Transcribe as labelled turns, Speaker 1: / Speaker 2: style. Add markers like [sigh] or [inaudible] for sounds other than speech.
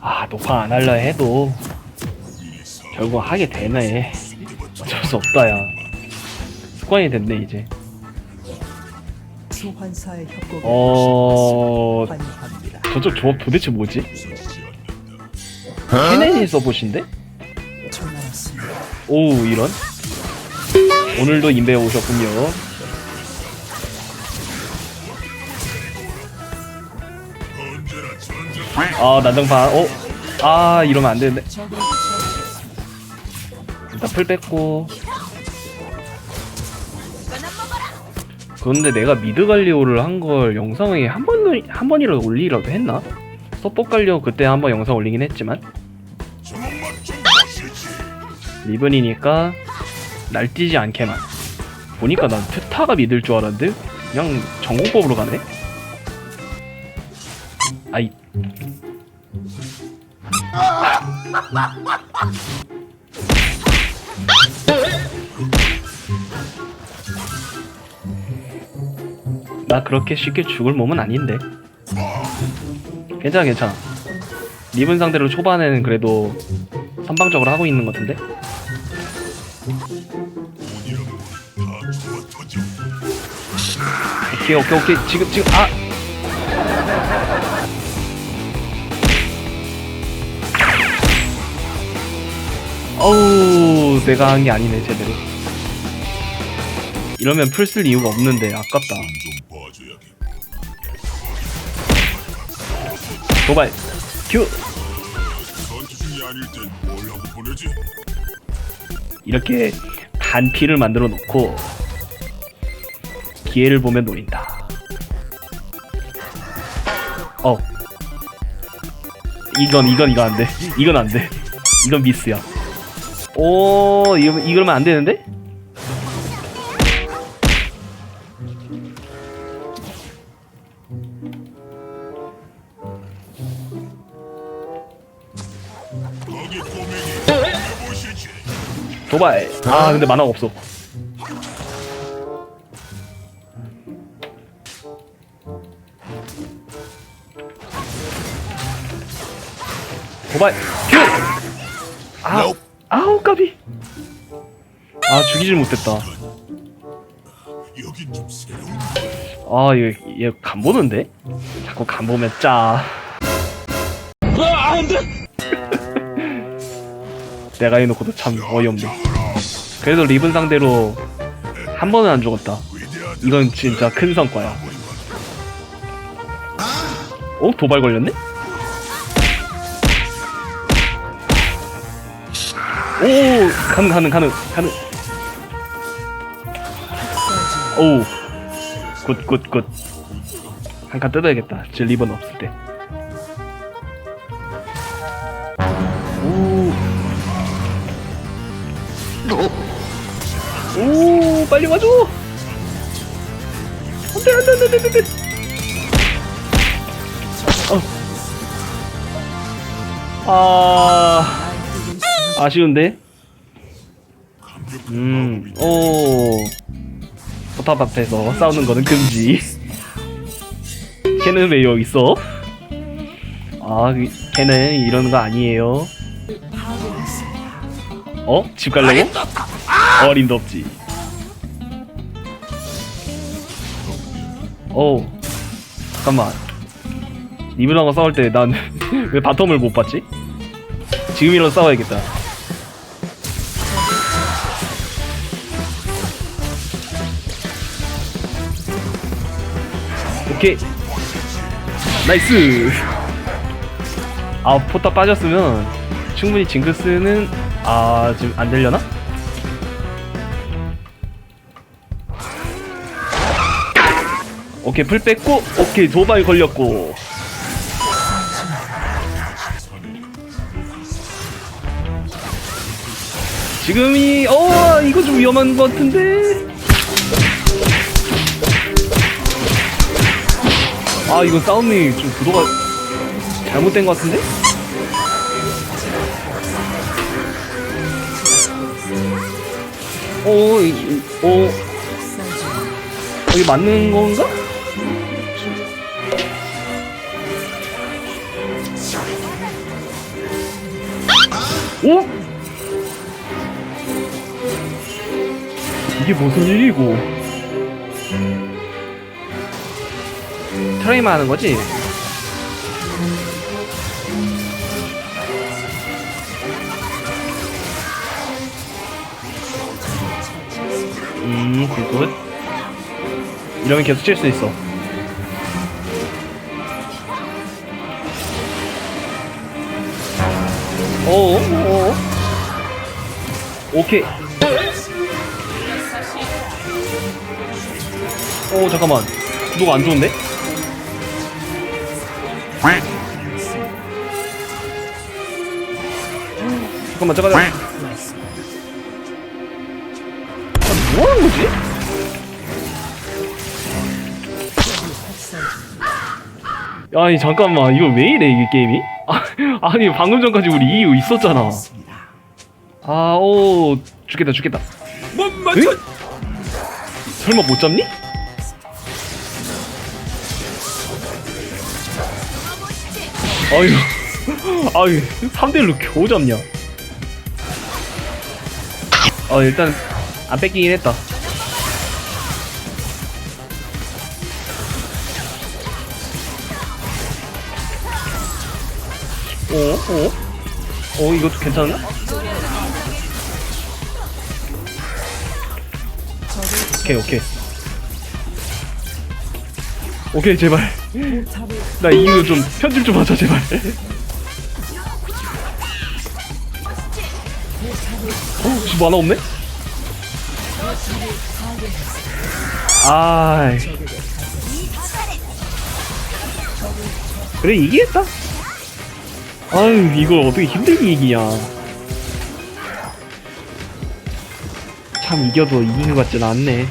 Speaker 1: 아 녹화 안 할라 해도 결국 하게 되네 어쩔 수 없다 야 습관이 됐네 이제
Speaker 2: 소환사의 협곡에
Speaker 1: 어...
Speaker 2: 환영합니다.
Speaker 1: 저쪽 조합 도대체 뭐지? 케네니 서봇인데?
Speaker 2: 전화왔습니다.
Speaker 1: 오 이런 오늘도 인베 오셨군요 아 난장판 어? 아 이러면 안 되는데. 일단 풀 뺐고. 그런데 내가 미드 갈리오를 한 걸 영상에 한 번, 한 번이라도 올리라도 했나? 서포 갈리오 그때 한 번 영상 올리긴 했지만. 리븐이니까 날뛰지 않게만. 보니까 난 트타가 믿을 줄 알았는데 그냥 전공법으로 가네 아이. 나 그렇게 쉽게 죽을 몸은 아닌데. 괜찮아 괜찮아. 리븐 상대로 초반에는 그래도 선방적으로 하고 있는 것 같은데? 오케이 오케이 오케이. 지금 지금 아 어우 내가 한 게 아니네 제대로 이러면 풀 쓸 이유가 없는데 아깝다 도발 큐? 이렇게 단피를 만들어 놓고 기회를 보면 노린다. 어. 이건 이건 이거 안 돼. 이건 안 돼. 이건 미스야. 오, 이거 이러면 안 되는데? 도발. 아, 근데 만화가 없어. 도발. 큐. 아, 아우 까비. 아 죽이질 못했다.
Speaker 3: 여긴 좀 새로운.
Speaker 1: 아, 얘, 얘 간보는데? 자꾸 간보면 짜. [laughs] 내가 해놓고도 참 어이없네. 그래도 리븐 상대로 한 번은 안 죽었다. 이건 진짜 큰 성과야. 어? 도발 걸렸네? 오! 가능, 가능, 가능, 가능. 오! 굿, 굿, 굿. 한 칸 뜯어야겠다. 제 리본 없을 때. 오! 오! 빨리 와줘! 안돼 안돼 안돼 안돼 안돼 어. 아 아쉬운데? 음 오. 포탑 앞에서 싸우는 거는 금지. 걔는 왜 여기 있어? 아 그- 걔는 이러는 거 아니에요. 어? 집 가려고? 어림도 없지. 오. 잠깐만. 이분하고 싸울 때 난 [laughs] 왜 바텀을 못 봤지? 지금이라도 싸워야겠다 오케이. 나이스. 아 포탑 빠졌으면 충분히 징크스는 아 지금 안 되려나? 오케이 풀 뺐고 오케이 도발 걸렸고. 지금이 어 이거 좀 위험한 것 같은데 아 이거 싸움이 좀 구도가 잘못된 것 같은데 어, 이- 어, 이게 맞는 건가? 오? 이게 무슨 일이고? 트레이만 하는 거지? 음, 굿굿. 이러면 계속 칠 수 있어. 오, 오, 오케이. 오, 잠깐만. 구도가 안 좋은데? 잠깐만, 잠깐만. 아, 뭐 하는 거지? 아니, 잠깐만. 이거 왜 이래, 이게 게임이? 아, 아니, 방금 전까지 우리 이유 있었잖아. 아, 오, 죽겠다, 죽겠다.
Speaker 3: 못
Speaker 1: 에? 설마 못 잡니? 아유, 아유, 3대1로 겨우 잡냐? 아, 일단, 안 뺏기긴 했다. 오, 오, 오, 이것도 괜찮나? 오케이, 오케이. 오케이, 제발. 나 이거 좀 편집 좀 하자, 제발. 어, 지금 만화 없네? 아, 그래 이기겠다. 아유, 이걸 어떻게 힘들게 이기냐. 참 이겨도 이긴 것 같진 않네.